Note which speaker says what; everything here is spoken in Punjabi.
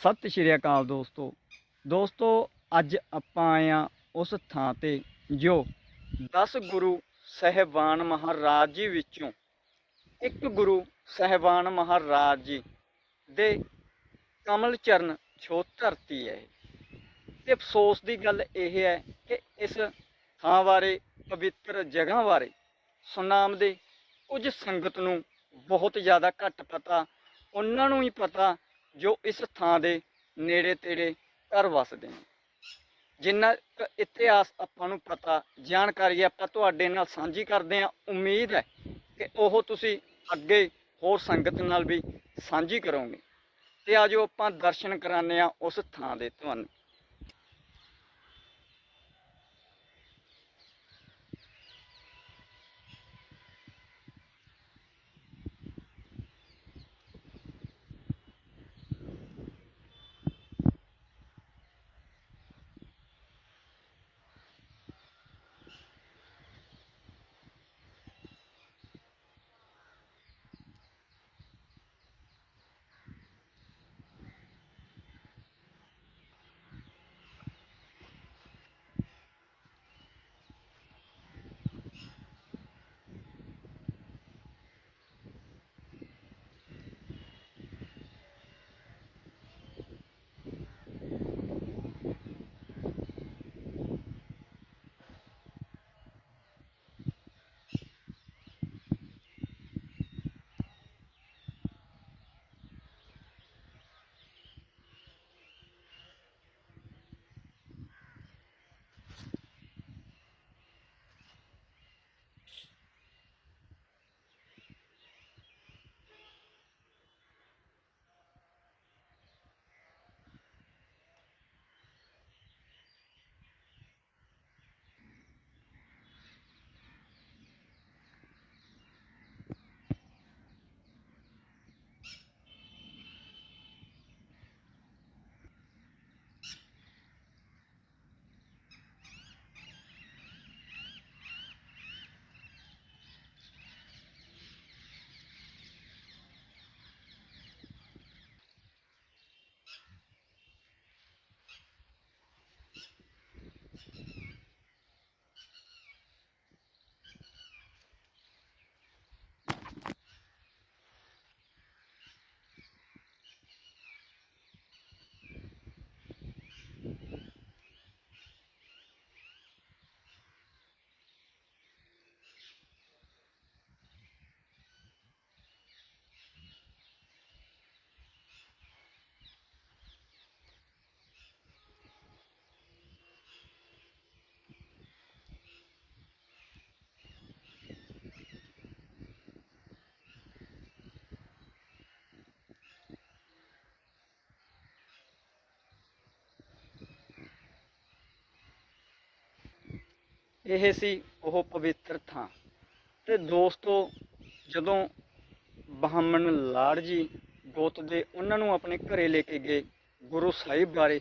Speaker 1: ਸਤਿ ਸ਼੍ਰੀ ਅਕਾਲ ਦੋਸਤੋ ਦੋਸਤੋ, ਅੱਜ ਆਪਾਂ ਆਏ ਆ ਉਸ ਥਾਂ ਤੇ ਜੋ 10 ਗੁਰੂ ਸਹਿਬਾਨ ਮਹਾਰਾਜ ਜੀ ਵਿੱਚੋਂ ਇੱਕ ਗੁਰੂ ਸਹਿਬਾਨ ਮਹਾਰਾਜ ਜੀ ਦੇ ਕਮਲ ਚਰਨ ਛੋਹ ਧਰਤੀ ਹੈ ਇਹ। ਤੇ ਅਫਸੋਸ ਦੀ ਗੱਲ ਇਹ ਹੈ ਕਿ ਇਸ ਥਾਂ ਬਾਰੇ, ਪਵਿੱਤਰ ਜਗ੍ਹਾ ਬਾਰੇ ਸੁਨਾਮ ਦੇ ਕੁਝ ਸੰਗਤ ਨੂੰ ਬਹੁਤ ਜ਼ਿਆਦਾ ਘੱਟ ਪਤਾ, ਉਹਨਾਂ ਨੂੰ ਹੀ ਪਤਾ ਜੋ ਇਸ ਥਾਂ ਦੇ ਨੇੜੇ ਤੇੜੇ ਘਰ ਵਸਦੇ ਨੇ। ਜਿੰਨਾ ਕੁ ਇਤਿਹਾਸ ਆਪਾਂ ਨੂੰ ਪਤਾ, ਜਾਣਕਾਰੀ ਆਪਾਂ ਤੁਹਾਡੇ ਨਾਲ ਸਾਂਝੀ ਕਰਦੇ ਹਾਂ, ਉਮੀਦ ਹੈ ਕਿ ਉਹ ਤੁਸੀਂ ਅੱਗੇ ਹੋਰ ਸੰਗਤ ਨਾਲ ਵੀ ਸਾਂਝੀ ਕਰੋਗੇ। ਤੇ ਆਜੋ ਆਪਾਂ ਦਰਸ਼ਨ ਕਰਾਉਂਦੇ ਆ ਉਸ ਥਾਂ ਦੇ ਤੁਹਾਨੂੰ। ਇਹ ਸੀ ਉਹ ਪਵਿੱਤਰ ਥਾਂ। ਤੇ ਦੋਸਤੋ, ਜਦੋਂ ਬ੍ਰਾਹਮਣ ਲਾੜ ਜੀ ਗੋਤ ਦੇ ਉਹਨਾਂ ਨੂੰ ਆਪਣੇ ਘਰੇ ਲੈ ਕੇ ਗਏ ਗੁਰੂ ਸਾਹਿਬ ਬਾਰੇ